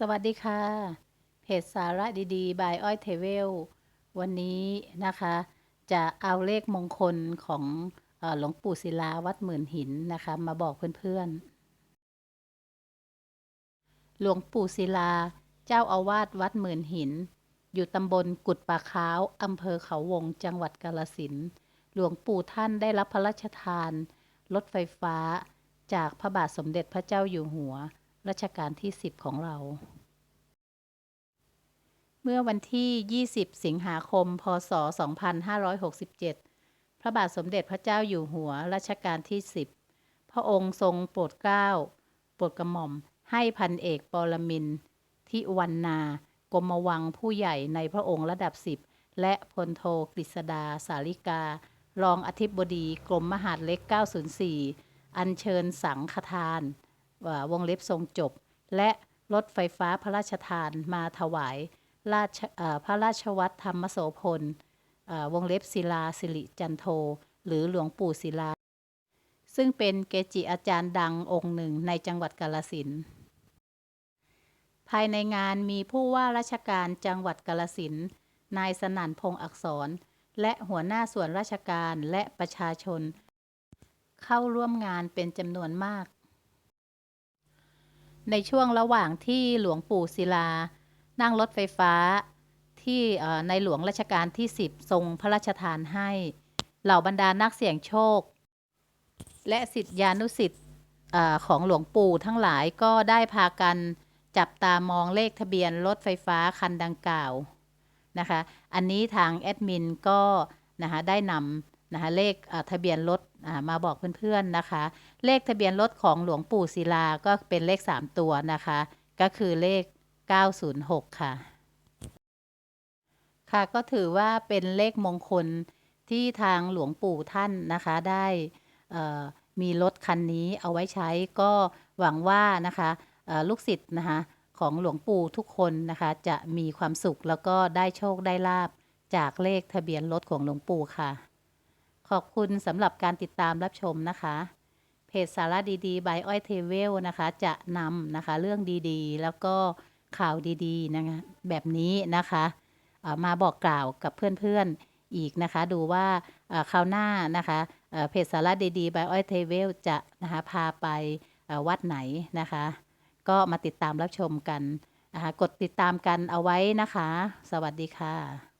สวัสดีค่ะ เพจสาระดีๆ บายอ้อยเทเวล วันนี้นะคะ จะเอาเลขมงคลของหลวงปู่ศิลาวัดหมื่นหินนะคะ มาบอกเพื่อนๆ หลวงปู่ศิลาเจ้าอาวาสวัดหมื่นหิน อยู่ตำบลกุดป่าขาวอำเภอเขาวงจังหวัดกาลสินหลวงปู่ท่านได้รับพระราชทาน รถไฟฟ้าจากพระบาทสมเด็จพระเจ้าอยู่หัว รัชกาลที่ 10 ของเรา เมื่อวันที่ 20 สิงหาคม พศ 2567 พระบาทสมเด็จพระเจ้าอยู่หัวรัชกาลที่ 10 พระองค์ทรงโปรดเกล้า โปรดกระหม่อม ให้พันเอกปรมินทิวันนา กรมวังผู้ใหญ่ในพระองค์ระดับ 10 และพลโทกฤษดาสาริการองอธิบดีกรมมหาดเล็ก 904 อัญเชิญสังฆทานอ่า วงเล็บทรงจบ และรถไฟฟ้าพระราชทานมาถวายราชพระราชวัตรธรรมโสพลวงเล็บศิลาสิริจันโท หรือหลวงปู่ศิลา ซึ่งเป็นเกจิอาจารย์ดังองค์หนึ่งในจังหวัดกาลสินภายในงานมีผู้ว่าราชการจังหวัดกาลสินนายสนั่นพงษ์อักษร และหัวหน้าส่วนราชการและประชาชน เข้าร่วมงานเป็นจำนวนมาก ในช่วงระหว่างที่หลวงปู่ศิลา นั่งรถไฟฟ้าที่ในหลวงรัชกาลที่ 10 ทรงพระราชทานให้ เหล่าบรรดานักเสี่ยงโชค และสิทธิานุสิทธิ์ของหลวงปู่ทั้งหลายก็ได้พากันจับตามองเลขทะเบียนรถไฟฟ้าคันดังกล่าวนะคะ อันนี้ทางแอดมินก็นะคะได้นำ นะคะเลขทะเบียนรถมาบอกเพื่อนๆนะคะ เลขทะเบียนรถของหลวงปู่ศิลาก็เป็นเลข 3 ตัวนะคะ ก็คือเลข 906 ค่ะ ค่ะก็ถือว่าเป็นเลขมงคลที่ทางหลวงปู่ท่านนะคะได้มีรถคันนี้เอาไว้ใช้ก็หวังว่านะคะลูกศิษย์นะคะของหลวงปู่ทุกคนนะคะจะมีความสุขแล้วก็ได้โชคได้ลาบจากเลขทะเบียนรถของหลวงปู่ค่ะ ขอบคุณสำหรับการติดตามรับชมนะคะ เพจสาระดีๆ บายอ้อยเทเวลนะคะ จะนำนะคะเรื่องดีๆ แล้วก็ข่าวดีๆนะคะแบบนี้นะคะมาบอกกล่าวกับเพื่อนๆอีกนะคะ ดูว่าเอ่อคราวหน้านะคะเพจสาระดีๆบายอ้อยเทเวลจะนะคะพาไปวัดไหนนะคะ ก็มาติดตามรับชมกันนะคะกดติดตามกันเอาไว้นะคะ สวัสดีค่ะ